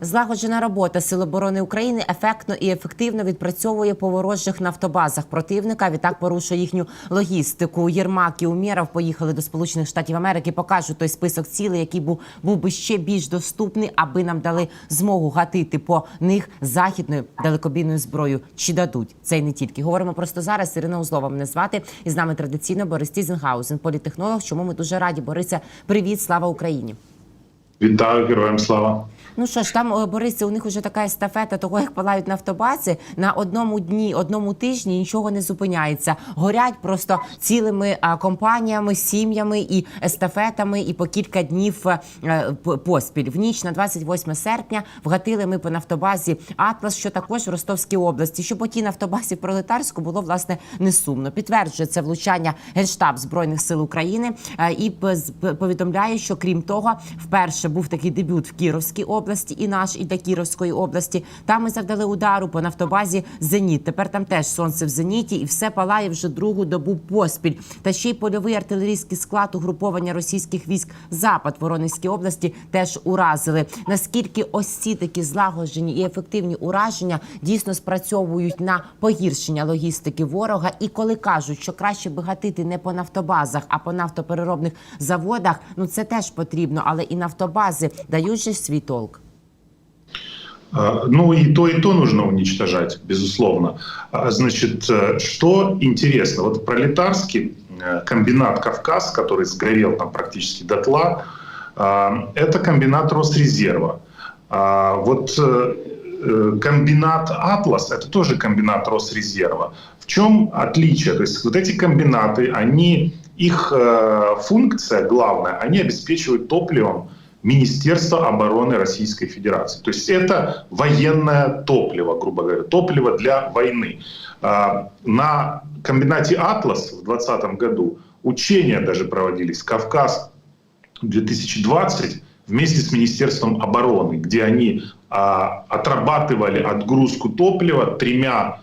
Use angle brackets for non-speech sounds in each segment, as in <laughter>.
Злагоджена робота Сил оборони України ефектно і ефективно відпрацьовує по ворожих нафтобазах противника. Відтак порушує їхню логістику. Єрмак і Умєров поїхали до Сполучених Штатів Америки. Покажуть той список цілей, який був був би ще більш доступний, аби нам дали змогу гатити по них західною далекобійною зброєю. Чи дадуть це й не тільки говоримо просто зараз. Ірина Узлова мене звати і з нами традиційно Борис Тізенгаузен, політехнолог. Чому ми дуже раді Бориса. Привіт, слава Україні. Вітаю героям слава. Ну що ж, там е, Борисе, у них вже така естафета того, як палають нафтобази на одному дні, одному тижні нічого не зупиняється. Горять просто цілими компаніями, сім'ями і естафетами, і по кілька днів е, поспіль. В ніч на 28 серпня вгатили ми по нафтобазі Атлас, що також в Ростовській області. Що по тій нафтобазі пролетарську було власне не сумно. Підтверджує це влучання генштаб збройних сил України е, і повідомляє, що крім того, вперше був такий дебют в Кіровській області, і наш, і для Кіровської області. Там ми завдали удару по нафтобазі Зеніт. Тепер там теж сонце в зеніті, і все палає вже другу добу поспіль. Та ще й польовий артилерійський склад угруповання російських військ Запад Воронезькій області теж уразили. Наскільки ось ці такі злагоджені і ефективні ураження дійсно спрацьовують на погіршення логістики ворога, і коли кажуть, що краще би гатити не по нафтобазах, а по нафтопереробних заводах, ну це теж потрібно, але і нафтобази дають же свій толк. А, Ну и то, и то нужно уничтожать, безусловно. А, Значит, э, что интересно, вот пролетарский э, комбинат «Кавказ», который сгорел там практически дотла, а, это комбинат Росрезерва. Вот э, комбинат «Атлас» — это тоже комбинат Росрезерва. В чем отличие? То есть вот эти комбинаты, они, их функция главная, они обеспечивают топливом Министерство обороны Российской Федерации. То есть это военное топливо, грубо говоря, топливо для войны. А, На комбинате «Атлас» в 2020 году учения даже проводились. Кавказ 2020 вместе с Министерством обороны, где они а, отрабатывали отгрузку топлива тремя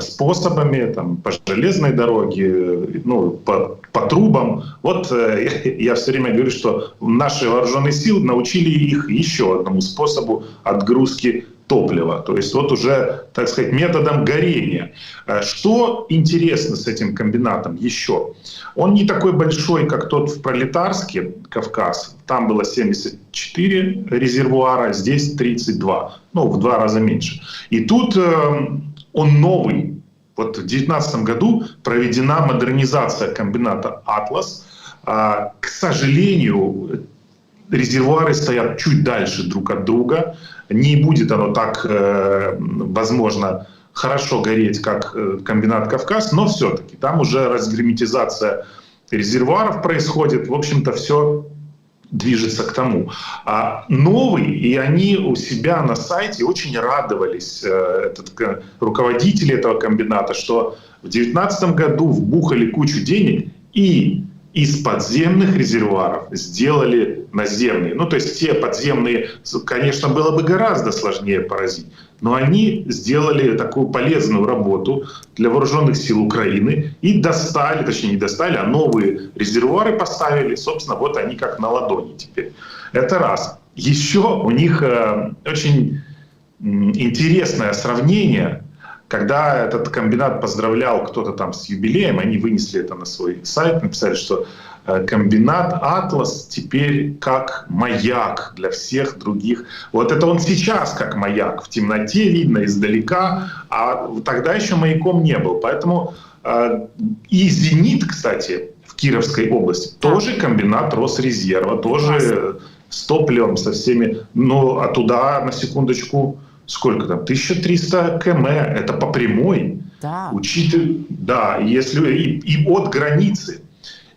способами, там, по железной дороге, э, ну, по, по трубам. Вот э, <laughs> я все время говорю, что наши вооруженные силы научили их еще одному способу отгрузки топлива. То есть вот уже, так сказать, методом горения. Э, Что интересно с этим комбинатом еще? Он не такой большой, как тот в Пролетарске, Кавказ. Там было 74 резервуара, здесь 32. Ну, в два раза меньше. И тут э, он новый. Вот в 2019 году проведена модернизация комбината «Атлас». А, К сожалению, резервуары стоят чуть дальше друг от друга. Не будет оно так, э, возможно, хорошо гореть, как э, комбинат «Кавказ», но все-таки там уже разгерметизация резервуаров происходит. В общем-то, все движется к тому. А новый, и они у себя на сайте очень радовались, э, этот, руководители этого комбината, что в 2019 году вбухали кучу денег и из подземных резервуаров сделали наземные. Ну, то есть те подземные, конечно, было бы гораздо сложнее поразить, но они сделали такую полезную работу для вооруженных сил Украины и достали, точнее не достали, а новые резервуары поставили. Собственно, вот они как на ладони теперь. Это раз. Еще у них э, очень интересное сравнение когда этот комбинат поздравлял кто-то там с юбилеем, они вынесли это на свой сайт, написали, что э, комбинат «Атлас» теперь как маяк для всех других. Вот это он сейчас как маяк, в темноте видно издалека, а тогда еще маяком не был. Поэтому э, и «Зенит», кстати, в Кировской области, тоже комбинат Росрезерва, тоже с топливом, со всеми. Ну, а туда, на секундочку, сколько там, 1300 км, это по прямой. Так. Учитывая, да, если и, и от границы.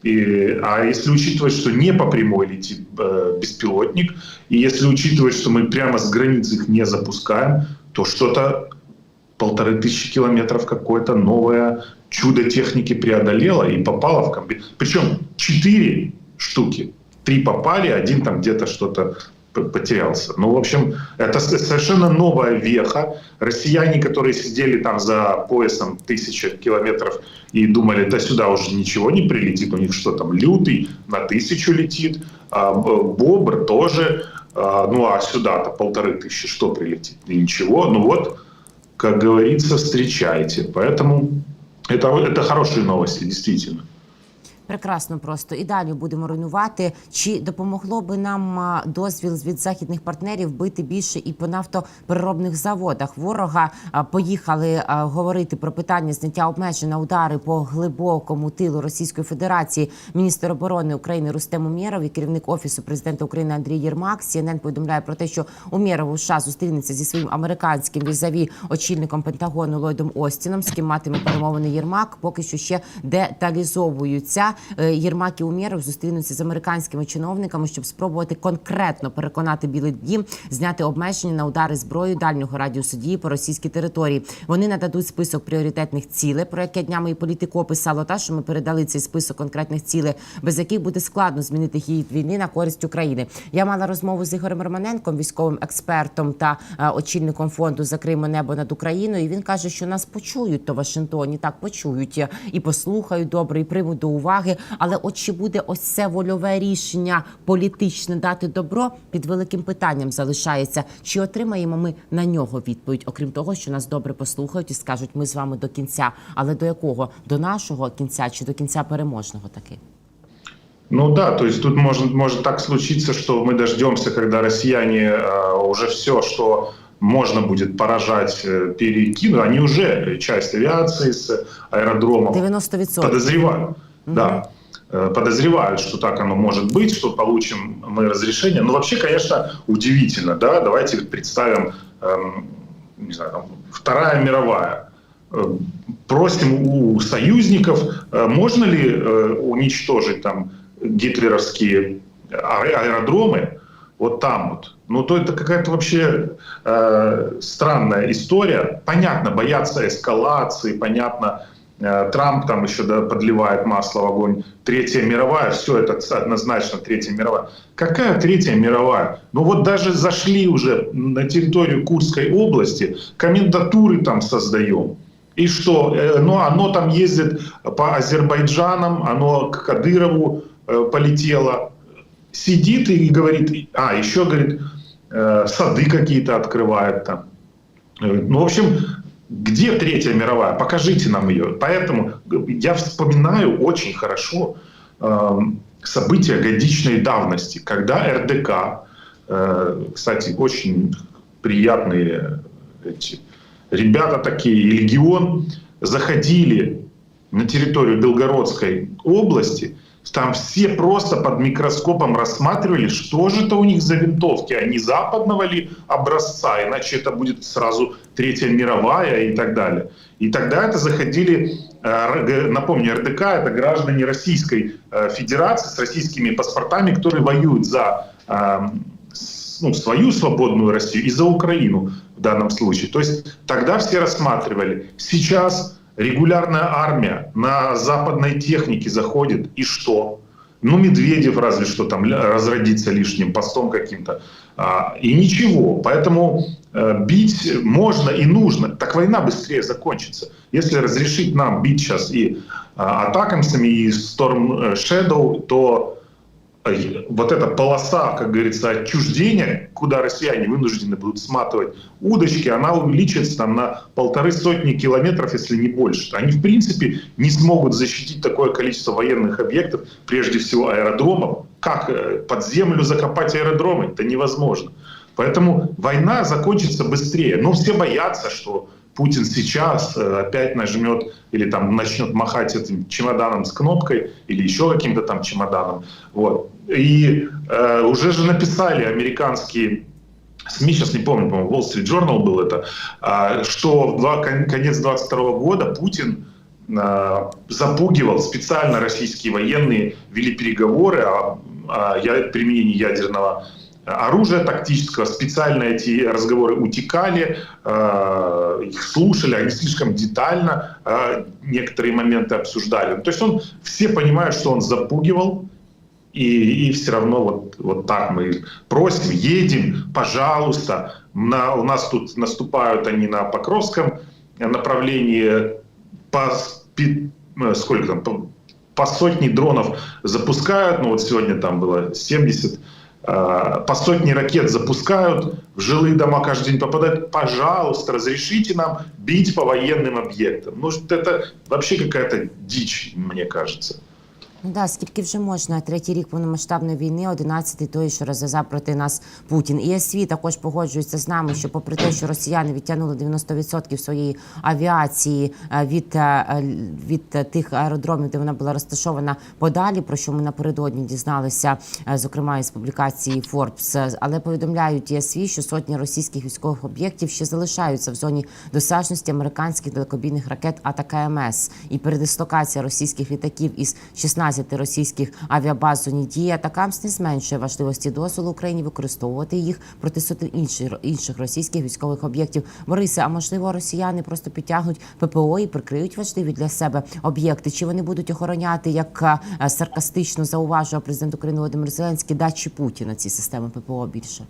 И, а если учитывать, что не по прямой летит э, беспилотник, и если учитывать, что мы прямо с границы их не запускаем, то что-то полторы тысячи километров какое-то новое чудо техники преодолело и попало в комби. Причем четыре штуки. Три попали, один там где-то что-то потерялся. Ну, в общем, это совершенно новая веха. Россияне, которые сидели там за поясом тысячи километров и думали, да сюда уже ничего не прилетит, у них что там, лютый на тысячу летит, а Б- Бобр тоже А, ну а сюда-то полторы тысячи, что прилетит? И ничего. Ну вот, как говорится, встречайте. Поэтому это, это хорошие новости, действительно. Прекрасно просто і далі будемо руйнувати. Чи допомогло би нам дозвіл від західних партнерів бити більше і по нафтопереробних заводах? Ворога поїхали говорити про питання зняття обмежень на удари по глибокому тилу Російської Федерації. Міністр оборони України Рустем Умєров і керівник офісу президента України Андрій Єрмак. CNN повідомляє про те, що Умєров у США зустрінеться зі своїм американським візаві очільником Пентагону Ллойдом Остіном, з ким матиме перемовини Єрмак. Поки що ще деталізовуються. Е, Єрмак і Умєров зустрінуться з американськими чиновниками, щоб спробувати конкретно переконати Білий Дім зняти обмеження на удари зброю дальнього радіусу дії по російській території. Вони нададуть список пріоритетних цілей, про яке днями і політико писало та що ми передали цей список конкретних цілей, без яких буде складно змінити хід війни на користь України. Я мала розмову з Ігорем Романенком, військовим експертом та е, очільником фонду Закриємо небо над Україною. І він каже, що нас почують то в Вашингтоні, так почують і послухають добре, і приймуть до уваги Але от чи буде ось це вольове рішення політичне дати добро під великим питанням залишається. Чи отримаємо ми на нього відповідь, окрім того, що нас добре послухають і скажуть, ми з вами до кінця. Але до якого? До нашого кінця чи до кінця переможного таки? Ну да, то есть тут может, может так случиться, что мы дождемся, когда россияне э, уже все, что можно будет поражать, э, перекинут. Они уже часть авиации с аэродромов 90%. Да. Э, Подозревают, что так оно может быть, что получим мы разрешение. Но вообще, конечно, удивительно, да. Давайте представим, эм, не знаю, там, Вторая мировая. Э, Просим у союзников, э, можно ли э, уничтожить там гитлеровские аэ- аэродромы, вот там вот. Ну, то это какая-то вообще э, странная история. Понятно, боятся эскалации, понятно, Трамп там еще подливает масло в огонь. Третья мировая, все это однозначно Третья мировая. Какая Третья мировая? Ну вот даже зашли уже на территорию Курской области, комендатуры там создаем. И что? Э, Ну, оно там ездит по Азербайджанам, оно к Кадырову э, полетело. Сидит и говорит, а, еще, говорит, э, сады какие-то открывает там. Э, Ну, в общем, где Третья мировая? Покажите нам ее. Поэтому я вспоминаю очень хорошо э, события годичной давности, когда РДК, э, кстати, очень приятные эти ребята такие, и легион, заходили на территорию Белгородской области, там все просто под микроскопом рассматривали, что же это у них за винтовки, они западного ли образца, иначе это будет сразу Третья мировая и так далее. И тогда это заходили, э, напомню, РДК это граждане Российской э, Федерации с российскими паспортами, которые воюют за э, ну, свою свободную Россию и за Украину в данном случае. То есть тогда все рассматривали. Сейчас регулярная армия на западной технике заходит, и что? Ну, Медведев разве что там разродится лишним постом каким-то. А, и ничего. Поэтому э, бить можно и нужно. Так война быстрее закончится. Если разрешить нам бить сейчас и а, атакамсами, и Storm э, Shadow, то э, вот эта полоса, как говорится, отчуждения, куда россияне вынуждены будут сматывать удочки, она увеличится там на полторы сотни километров, если не больше. Они, в принципе, не смогут защитить такое количество военных объектов, прежде всего аэродромов. Как э, под землю закопать аэродромы? Это невозможно. Поэтому война закончится быстрее. Но все боятся, что Путин сейчас э, опять нажмет или там начнет махать этим чемоданом с кнопкой или еще каким-то там чемоданом. Вот. И э, уже же написали американские СМИ, сейчас не помню, по-моему, Wall Street Journal был это, а, что в два- кон- конец 22 года Путин а, запугивал специально российские военные, вели переговоры о, о применении ядерного оружия тактического, специально эти разговоры утекали, э, их слушали, они слишком детально э, некоторые моменты обсуждали. То есть он, все понимают, что он запугивал, и, и все равно вот, вот так мы просим, едем, пожалуйста. На, у нас тут наступают они на Покровском направлении по э, сколько там, по, по сотни дронов запускают. Ну вот сегодня там было 70 э, по сотне ракет запускают, в жилые дома каждый день попадают. Пожалуйста, разрешите нам бить по военным объектам. Ну, это вообще какая-то дичь, мне кажется. Ну да, скільки вже можна? Третій рік повномасштабної війни, одинадцятий той, що розв'язав проти нас Путін. І СВ також погоджується з нами, що попри те, що росіяни відтягнули 90% своєї авіації е, від, е, від е, тих аеродромів, де вона була розташована подалі, про що ми напередодні дізналися, зокрема із публікації Forbes. Але повідомляють ЄСВ, що сотні російських військових об'єктів ще залишаються в зоні досяжності американських далекобійних ракет АТАК-МС. І передислокація російських літаків із 16 російських авіабаз дії атакамс не зменшує важливості дозволу Україні використовувати їх проти сотень інших інших російських військових об'єктів. Борисе, а можливо, росіяни просто підтягнуть ППО і прикриють важливі для себе об'єкти? Чи вони будуть охороняти, як е, саркастично зауважував президент України Володимир Зеленський, дачі Путіна ці системи ППО більше?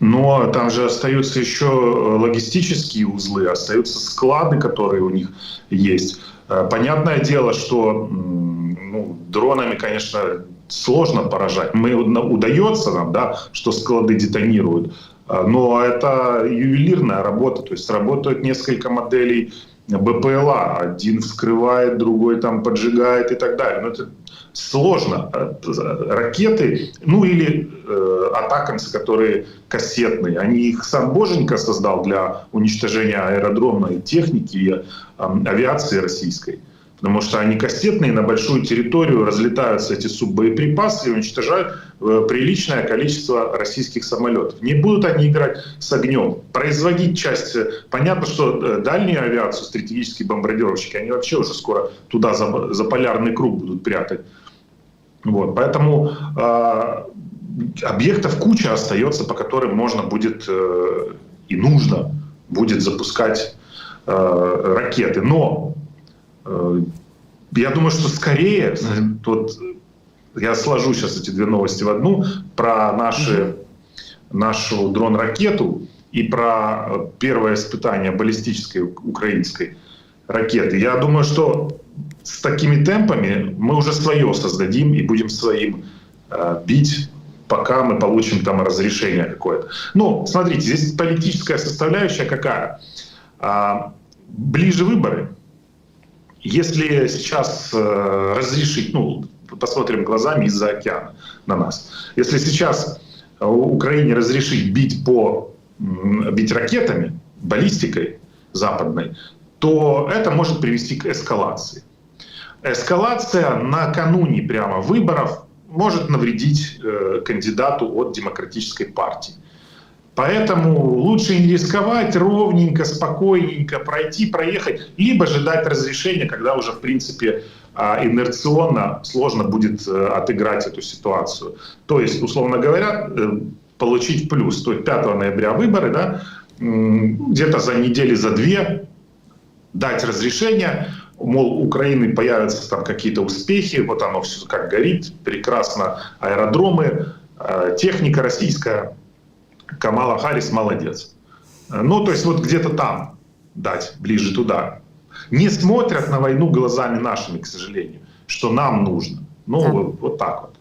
Но там же остаются еще э, логистические узлы, остаются склады, которые у них есть. Э, Понятное дело, что ну, дронами, конечно, сложно поражать. Мы удается нам, да, что склады детонируют, Э, но это ювелирная работа, то есть работают несколько моделей БПЛА. Один вскрывает, другой там поджигает и так далее. Но это сложно. Э, Ракеты, ну или э, атакамсы, которые кассетные, они их сам Боженька создал для уничтожения аэродромной техники и э, авиации российской. Потому что они кассетные, на большую территорию разлетаются эти суббоеприпасы и уничтожают э, приличное количество российских самолетов. Не будут они играть с огнем. Производить часть... э, Понятно, что дальнюю авиацию, стратегические бомбардировщики, они вообще уже скоро туда за, за полярный круг будут прятать. Вот, поэтому э, объектов куча остается, по которым можно будет э, и нужно будет запускать э, ракеты. Но э, я думаю, что скорее, вот я сложу сейчас эти две новости в одну про наши, нашу дрон-ракету и про первое испытание баллистической украинской ракеты. Я думаю, что с такими темпами мы уже свое создадим и будем своим э, бить, пока мы получим там разрешение какое-то. Ну, смотрите, здесь политическая составляющая какая? А, ближе выборы. Если сейчас э, разрешить, ну, посмотрим глазами из-за океана на нас. Если сейчас э, Украине разрешить бить по бить ракетами, баллистикой западной, то это может привести к эскалации. Эскалация накануне прямо выборов может навредить э, кандидату от демократической партии. Поэтому лучше не рисковать, ровненько, спокойненько пройти, проехать, либо же дать разрешение, когда уже, в принципе, а, инерционно сложно будет э, отыграть эту ситуацию. То есть, условно говоря, э, получить плюс. То есть 5 ноября выборы, да, где-то за недели, за две дать разрешение, мол, у Украины появятся там какие-то успехи, вот оно все как горит, прекрасно, аэродромы, э, техника российская, Камала Харрис молодец. Ну, то есть вот где-то там дать, ближе туда. Не смотрят на войну глазами нашими, к сожалению, что нам нужно. Ну, Да. вот, вот так вот.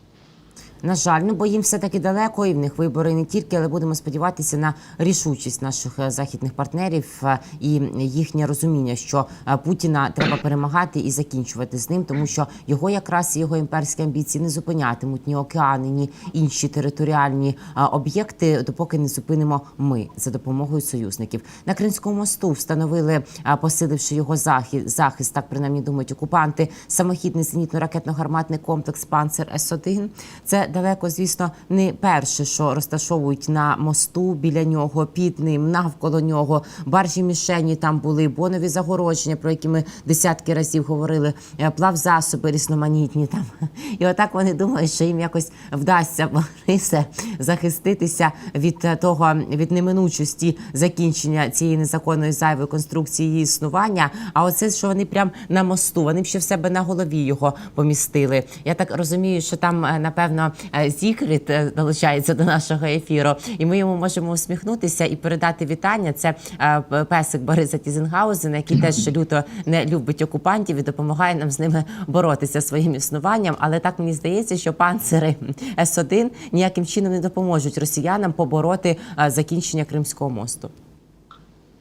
На жаль, ну бо їм все таки далеко, і в них вибори не тільки, але будемо сподіватися на рішучість наших е, західних партнерів е, і їхнє розуміння, що е, Путіна треба перемагати і закінчувати з ним, тому що його якраз і його імперські амбіції не зупинятимуть ні океани, ні інші територіальні об'єкти, допоки не зупинимо ми за допомогою союзників. На Кримському мосту встановили, посиливши його захист, захист, так принаймні думають окупанти, самохідний зенітно-ракетно-гарматний комплекс Панцер С-1. Це далеко, звісно, не перше, що розташовують на мосту біля нього, під ним, навколо нього. Баржі мішені там були, бонові загородження, про які ми десятки разів говорили, е, плавзасоби різноманітні там. <laughs> І отак вони думають, що їм якось вдасться <laughs> Борисе, захиститися від е, того від неминучості закінчення цієї незаконної зайвої конструкції існування. А оце що вони прям на мосту, вони б ще в себе на голові його помістили. Я так розумію, що там е, напевно е, Зікріт е, долучається до нашого ефіру, і ми йому можемо усміхнутися і передати вітання. Це е, п- песик Бориса Тізенгаузена, який теж <laughs> люто не любить окупантів і допомагає нам з ними боротися своїм існуванням. Але так мені здається, що панцири С-1 ніяким чином не допоможуть росіянам побороти е, закінчення Кримського мосту.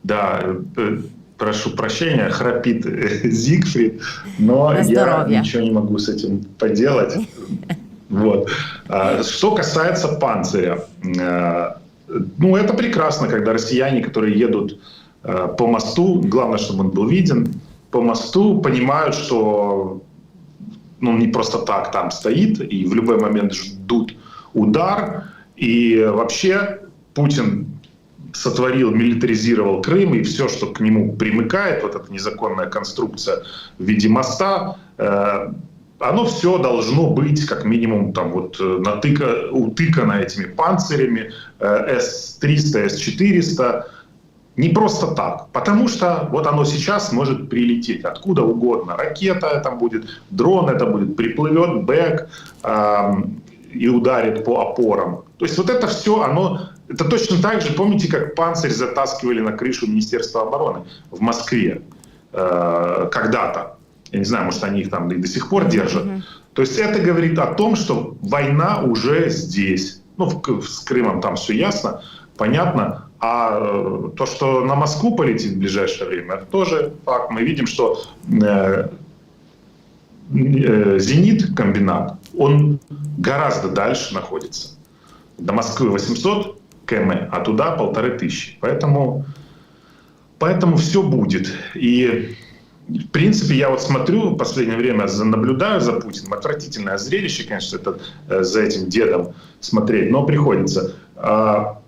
Да, э, прошу прощения, храпит <laughs> э, Зигфрид, но На я здоровье. ничего не могу с этим поделать. <laughs> Вот. А, Что касается панциря, э, ну это прекрасно, когда россияне, которые едут э, по мосту, главное, чтобы он был виден, по мосту понимают, что ну, не просто так там стоит, и в любой момент ждут удар. И вообще Путин сотворил, милитаризировал Крым, и все, что к нему примыкает, вот эта незаконная конструкция в виде моста, э, оно все должно быть как минимум там вот э, натыка, утыкано этими панцирями э, С-300, С-400, не просто так, потому что вот оно сейчас может прилететь откуда угодно. Ракета это будет, дрон это будет, приплывет бэк эм, и ударит по опорам. То есть вот это все, оно, это точно так же, помните, как панцирь затаскивали на крышу Министерства обороны в Москве э, когда-то. Я не знаю, может, они их там и до сих пор держат. То есть это говорит о том, что война уже здесь. Ну, в, с Крымом там все ясно, понятно. А э, то, что на Москву полетит в ближайшее время, это тоже факт. Мы видим, что э, э, «Зенит» комбинат, он гораздо дальше находится. До Москвы 800 км, а туда полторы тысячи. Поэтому, поэтому все будет. И в принципе, я вот смотрю в последнее время, наблюдаю за Путиным. Отвратительное зрелище, конечно, это э, за этим дедом смотреть, но приходится. А,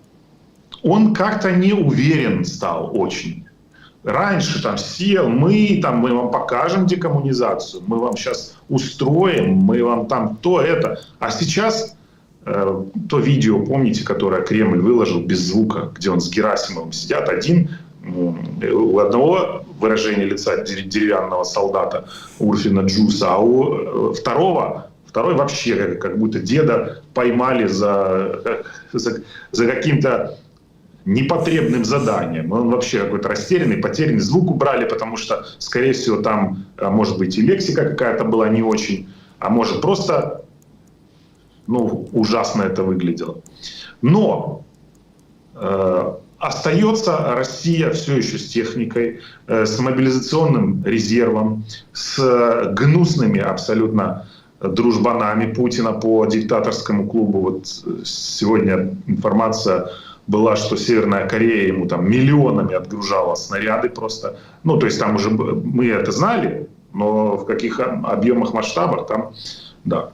Он как-то не уверен стал очень. Раньше там сел, мы там мы вам покажем декоммунизацию, мы вам сейчас устроим, мы вам там то это. А сейчас э, то видео, помните, которое Кремль выложил без звука, где он с Герасимовым сидят, один у одного выражение лица дер- деревянного солдата Урфина Джуса, а у э, второго Второй вообще как, как будто деда поймали за, <laughs> за, за каким-то непотребным заданием. Он вообще какой-то растерянный, потерянный. Звук убрали, потому что, скорее всего, там, а, может быть, и лексика какая-то была не очень, а может, просто ну, ужасно это выглядело. Но э, остается Россия все еще с техникой, э, с мобилизационным резервом, с э, гнусными абсолютно дружбанами Путина по диктаторскому клубу. Вот э, сегодня информация была, что Северная Корея ему там миллионами отгружала снаряды просто. Ну, то есть там уже мы это знали, но в каких об- объемах, масштабах там, да.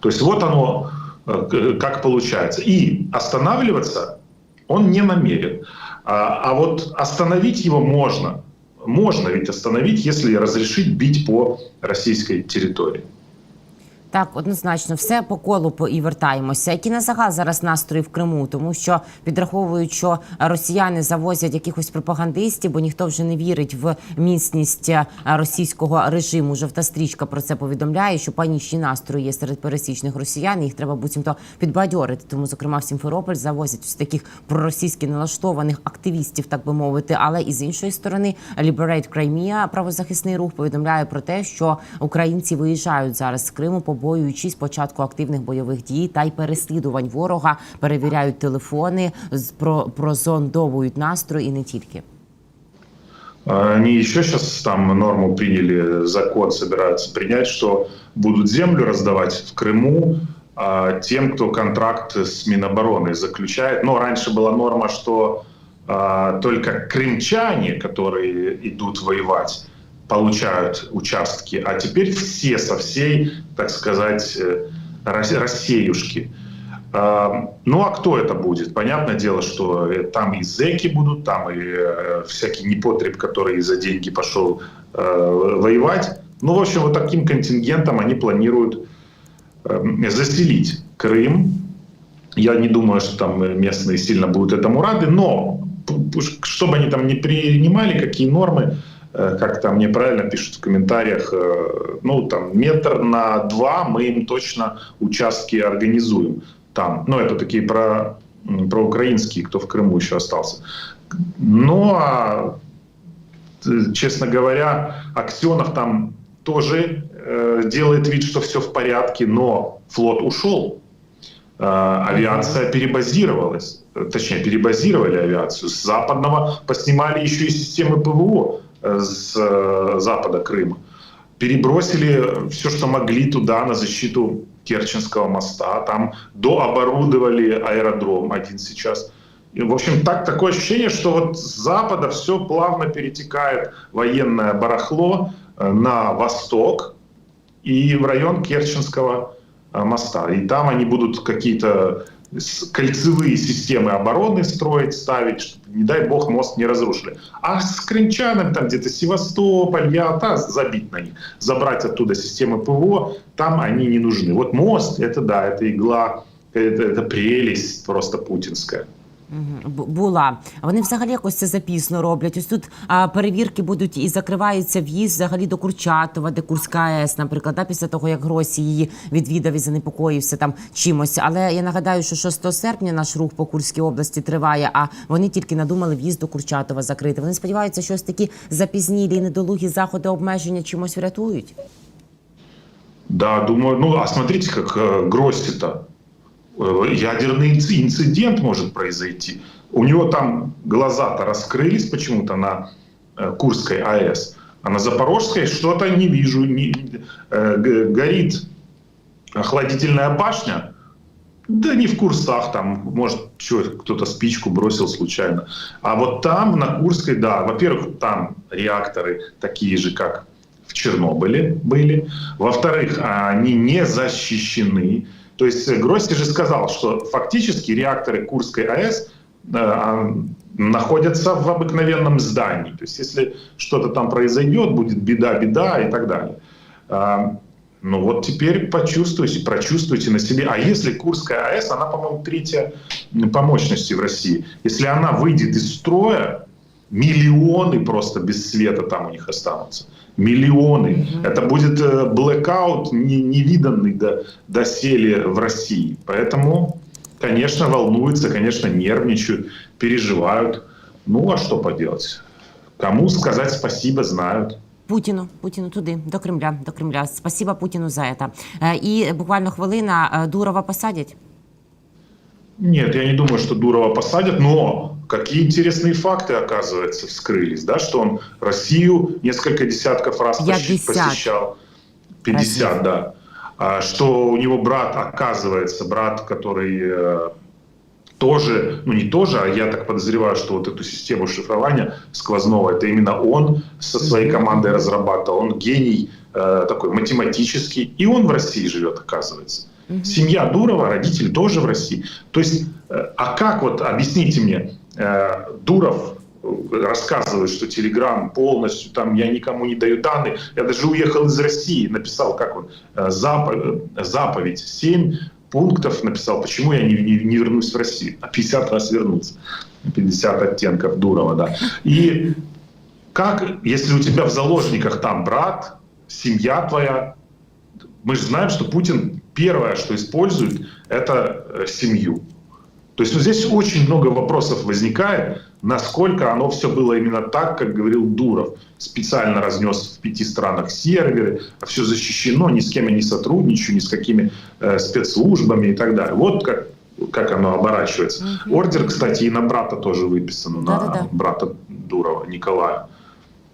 То есть вот оно как получается. И останавливаться он не намерен. А, а вот остановить его можно. Можно ведь остановить, если разрешить бить по российской территории. Так, однозначно, все по колу по- і вертаємося. Які на загал зараз настрої в Криму, тому що підраховують, що росіяни завозять якихось пропагандистів, бо ніхто вже не вірить в міцність е, російського режиму. Жовта стрічка про це повідомляє, що панічні настрої є серед пересічних росіян. Їх треба буцімто підбадьорити. Тому, зокрема, в Сімферополь завозять ось таких проросійськи налаштованих активістів, так би мовити. Але і з іншої сторони, Liberate Crimea, правозахисний рух, повідомляє про те, що українці виїжджають зараз з Криму, побоюючись початку активних бойових дій та й переслідувань ворога, перевіряють телефони, з- про прозондовують настрої і не тільки. А Они еще сейчас там норму приняли, закон собираются принять, что будут землю раздавать в Крыму а, тем, кто контракт с Минобороны заключает. Но раньше была норма, что а, только крымчане, которые идут воевать, получают участки, а теперь все со всей, так сказать, э, Россеюшки. А, Ну а кто это будет? Понятное дело, что э, там и зэки будут, там и э, всякий непотреб, который за деньги пошел воевать. Ну, в общем, вот таким контингентом они планируют э, заселить Крым. Я не думаю, что там местные сильно будут этому рады, но п- п- что бы они там не принимали, какие нормы, как там мне правильно пишут в комментариях, э, ну там метр на два мы им точно участки организуем там. Ну это такие про, про украинские, кто в Крыму еще остался. Ну а э, честно говоря, Аксенов там тоже э, делает вид, что все в порядке, но флот ушел. Э, авиация перебазировалась, Э, точнее, перебазировали авиацию. С западного поснимали еще и системы ПВО э, с э, запада Крыма. Перебросили все, что могли туда на защиту Керченского моста. Там дооборудовали аэродром один сейчас. И, в общем, так, такое ощущение, что вот с запада все плавно перетекает военное барахло э, на восток и в район Керченского э, моста. И там они будут какие-то кольцевые системы обороны строить, ставить, чтобы, не дай бог, мост не разрушили. А с крымчанами, там где-то Севастополь, Ялта, забить на них, забрать оттуда системы ПВО, там они не нужны. Вот мост, это да, это игла, это, это прелесть просто путинская. Була. Вони взагалі якось це запізно роблять. Ось тут а, перевірки будуть і закриваються в'їзд взагалі до Курчатова, де Курська АЕС, наприклад, да, після того, як Гросі її відвідав і занепокоївся там чимось. Але я нагадаю, що 6 серпня наш рух по Курській області триває, а вони тільки надумали в'їзд до Курчатова закрити. Вони сподіваються, що ось такі запізнілі і недолугі заходи обмеження чимось врятують. Да, думаю, ну а смотрите, как э, Гросси-то. Э, Ядерный инци- инцидент может произойти. У него там глаза-то раскрылись почему-то на э, Курской АЭС, а на Запорожской что-то не вижу. Не, э, горит охладительная башня. Да не в курсах, там, может, чё, кто-то спичку бросил случайно. А вот там, на Курской, да, во-первых, там реакторы такие же, как в Чернобыле были. Во-вторых, они не защищены. То есть э, Гросси же сказал, что фактически реакторы Курской АЭС э, находятся в обыкновенном здании. То есть если что-то там произойдет, будет беда-беда и так далее. А, Ну вот теперь почувствуйте, прочувствуйте на себе. А если Курская АЭС, она, по-моему, третья по мощности в России. Если она выйдет из строя, миллионы просто без света там у них останутся. Миллионы. Это будет э, блэкаут не- невиданный до, доселе в России. Поэтому, конечно, волнуются, конечно, нервничают, переживают. Ну, а что поделать? Кому сказать спасибо, знают. Путіну, Путіну туди, до Кремля, до Кремля. Спасіба Путіну за це. Е, І буквально хвилина. Е, Дурова посадять. Нет, я не думаю, что Дурова посадят, но какие интересные факты, оказывается, вскрылись, да, что он Россию несколько десятков раз 50. посещал. 50, Разів. да. А, что у него брат, оказывается, брат, который э, тоже, ну не тоже, а я так подозреваю, что вот эту систему шифрования сквозного, это именно он со своей командой разрабатывал. Он гений э, такой математический, и он в России живет, оказывается. Семья Дурова, родители тоже в России. То есть, э, а как вот, объясните мне, Дуров э, рассказывает, что Телеграм полностью, там, я никому не даю данные, я даже уехал из России, написал, как он, э, запо- э, заповедь, 7 пунктов написал, почему я не, не- не вернусь в Россию, а 50 раз вернуться. 50 оттенков Дурова, да. И как, если у тебя в заложниках там брат, семья твоя, мы же знаем, что Путин первое, что использует, это э, семью. То есть вот здесь очень много вопросов возникает, насколько оно все было именно так, как говорил Дуров. Специально разнес в пяти странах серверы, все защищено, ни с кем я не сотрудничаю, ни с какими э, спецслужбами и так далее. Вот как, как оно оборачивается. Ордер, кстати, и на брата тоже выписан, на Да-да-да. брата Дурова, Николая.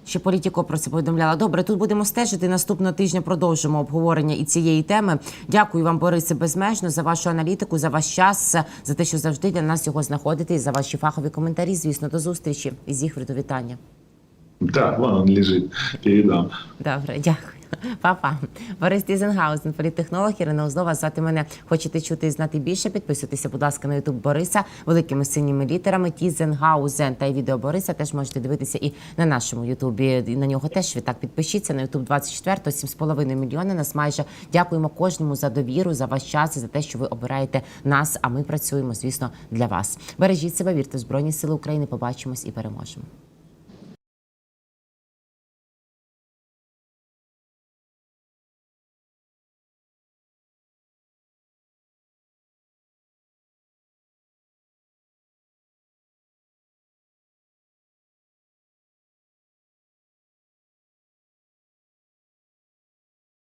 Ще Політіко про це повідомляла. Добре, тут будемо стежити. Наступного тижня продовжимо обговорення і цієї теми. Дякую вам, Борисе, безмежно за вашу аналітику, за ваш час, за те, що завжди для нас його знаходите, і за ваші фахові коментарі. Звісно, до зустрічі і Зігфриду вітання. Да, вон лежить. лежит, передам. Добре, дякую. Па-па. Борис Тізенгаузен, політтехнолог, Ірина Узлова. Звати мене. Хочете чути і знати більше? Підписуйтеся, будь ласка, на Ютуб Бориса великими синіми літерами. Тізенгаузен та й відео Бориса теж можете дивитися і на нашому Ютубі. І на нього теж відтак підпишіться на Ютуб 24, 7,5 мільйони. Нас майже дякуємо кожному за довіру, за ваш час і за те, що ви обираєте нас. А ми працюємо, звісно, для вас. Бережіть себе, вірте в Збройні Сили України. Побачимось і переможемо.